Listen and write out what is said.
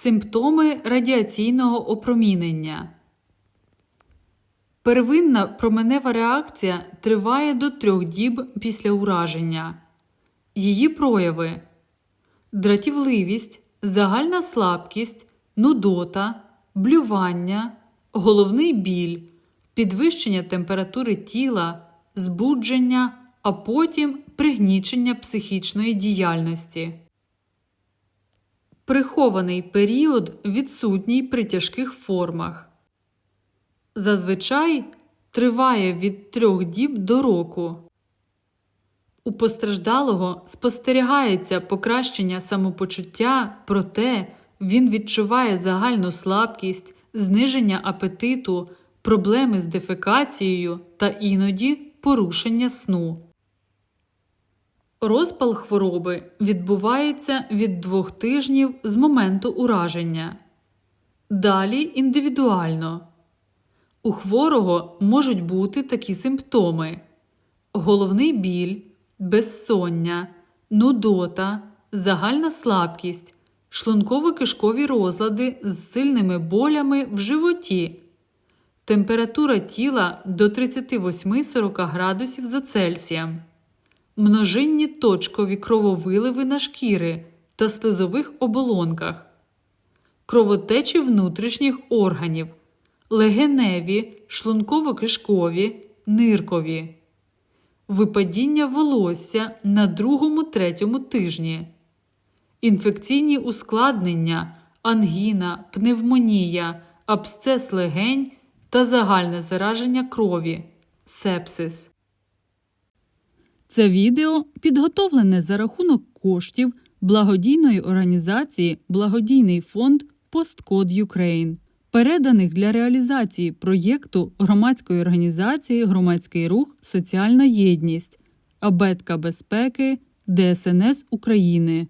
Симптоми радіаційного опромінення. Первинна променева реакція триває до трьох діб після ураження. Її прояви дратівливість, загальна слабкість, нудота, блювання, головний біль, підвищення температури тіла, збудження, а потім пригнічення психічної діяльності. Прихований період відсутній при тяжких формах. Зазвичай триває від трьох діб до року. У постраждалого спостерігається покращення самопочуття, проте він відчуває загальну слабкість, зниження апетиту, проблеми з дефекацією та іноді порушення сну. Розпал хвороби відбувається від двох тижнів з моменту ураження. Далі індивідуально. У хворого можуть бути такі симптоми: головний біль, безсоння, нудота, загальна слабкість, шлунково-кишкові розлади з сильними болями в животі, температура тіла до 38-40 градусів за Цельсієм, множинні точкові крововиливи на шкіри та слизових оболонках, кровотечі внутрішніх органів легеневі, шлунково-кишкові, ниркові, випадіння волосся на другому-третьому тижні, інфекційні ускладнення, ангіна, пневмонія, абсцес легень та загальне зараження крові, сепсис. Це відео підготовлене за рахунок коштів благодійної організації Благодійний фонд Посткод Юкрейн переданих для реалізації проєкту громадської організації Громадський рух Соціальна єдність Абетка безпеки ДСНС України.